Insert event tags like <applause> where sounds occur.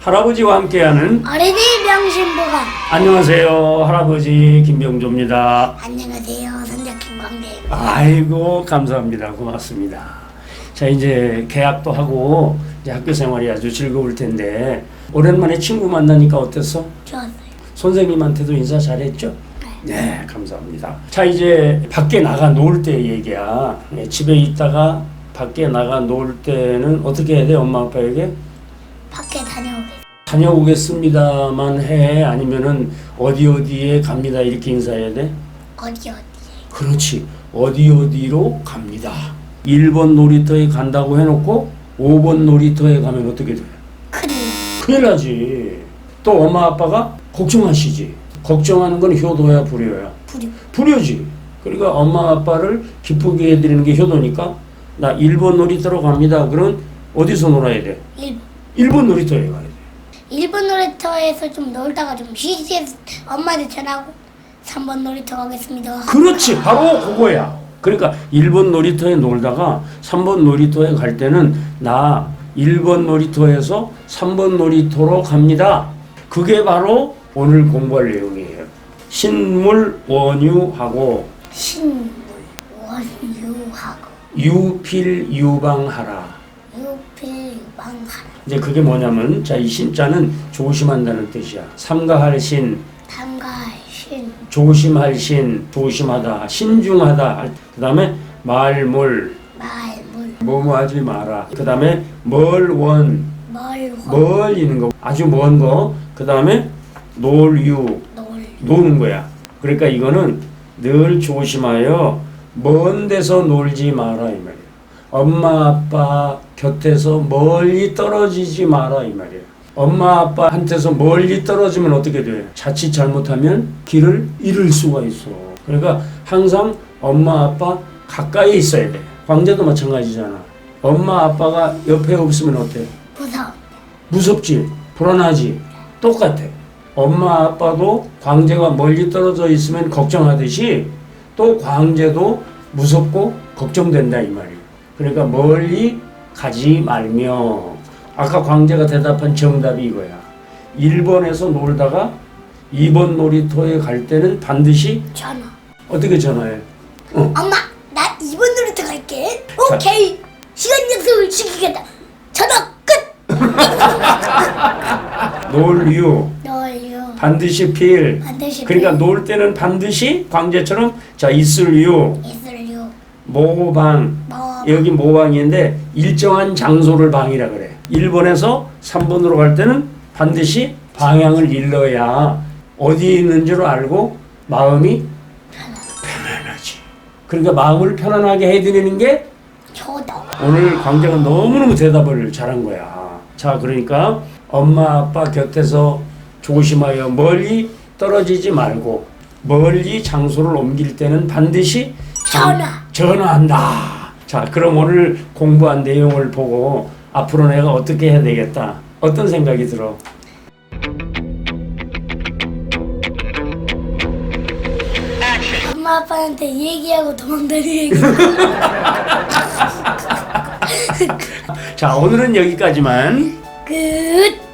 할아버지와 함께하는 어린이 명심보감 안녕하세요 할아버지 김병조입니다. 안녕하세요 선작 김광대 아이고 감사합니다 고맙습니다. 자 이제 개학도 하고 이제 학교 생활이 아주 즐거울 텐데 오랜만에 친구 만나니까 어땠어? 좋았어요 선생님한테도 인사 잘했죠? 네 감사합니다. 자 이제 밖에 나가 놀 때 얘기야. 예, 집에 있다가 밖에 나가 놀 때는 어떻게 해야 돼 엄마 아빠에게? 밖에 다녀오겠습니다 다녀오겠습니다만 해. 아니면은 어디 어디에 갑니다. 이렇게 인사해야 돼? 어디 어디 그렇지. 어디 어디로 갑니다. 1번 놀이터에 간다고 해놓고 5번 놀이터에 가면 어떻게 돼? 큰일 큰일 나지. 또 엄마 아빠가 걱정하시지. 걱정하는 건 효도야 불효야? 부려 불효지. 그러니까 엄마 아빠를 기쁘게 해드리는 게 효도니까 나 1번 놀이터로 갑니다. 그럼 어디서 놀아야 돼? 1번 1번 놀이터에 가야 돼. 1번 놀이터에서 좀 놀다가 좀 쉬지. 엄마한테 전화하고 3번 놀이터 가겠습니다. 그렇지. 바로 그거야. 그러니까 1번 놀이터에 놀다가 3번 놀이터에 갈 때는 나 1번 놀이터에서 3번 놀이터로 갑니다. 그게 바로 오늘 공부할 내용이에요. 신물 원유하고 신물 원유하고. 유필 유방하라 이제 그게 뭐냐면 자 이 신자는 조심한다는 뜻이야. 삼가할 신. 담가할 신. 조심할 신 조심하다 신중하다. 그 다음에 말물. 말물. 뭐뭐 하지 마라. 그 다음에 멀원, 멀원. 멀 있는 거, 아주 먼 거. 그 다음에 놀유, 놀. 노는 거야. 그러니까 이거는 늘 조심하여 먼 데서 놀지 마라 이 말이야. 엄마 아빠 곁에서 멀리 떨어지지 마라 이 말이야. 엄마 아빠한테서 멀리 떨어지면 어떻게 돼? 자칫 잘못하면 길을 잃을 수가 있어. 그러니까 항상 엄마 아빠 가까이 있어야 돼. 광자도 마찬가지잖아. 엄마 아빠가 옆에 없으면 어때? 무서워 무섭지, 불안하지, 똑같아. 엄마 아빠도 광재가 멀리 떨어져 있으면 걱정하듯이 또 광재도 무섭고 걱정된다 이 말이에요. 그러니까 멀리 가지 말며. 아까 광재가 대답한 정답이 이거야. 1번에서 놀다가 2번 놀이터에 갈 때는 반드시 전화. 어떻게 전화해? 엄마 나 2번 놀이터 갈게. 오케이. 시간 약속을 지키겠다. 전화 끝. <laughs> 놀유 놀유 반드시 필. 반드시 그러니까 놀 때는 반드시 광재처럼 자 있을유 이 모방 뭐 여기 모방인데 일정한 장소를 방이라 그래. 1번에서 3번으로 갈 때는 반드시 방향을 일러야 어디 있는 줄 알고 마음이 편안하지. 그러니까 마음을 편안하게 해드리는 게 오늘 광재가 너무너무 대답을 잘한 거야. 자, 그러니까 엄마 아빠 곁에서 조심하여 멀리 떨어지지 말고 멀리 장소를 옮길 때는 반드시 장- 전화. 전화한다. 자, 그럼 오늘 공부한 내용을 보고 앞으로 내가 어떻게 해야 되겠다. 어떤 생각이 들어? 엄마 아빠한테 얘기하고 도망다니 얘기 <laughs> 자, 오늘은 여기까지만. 끝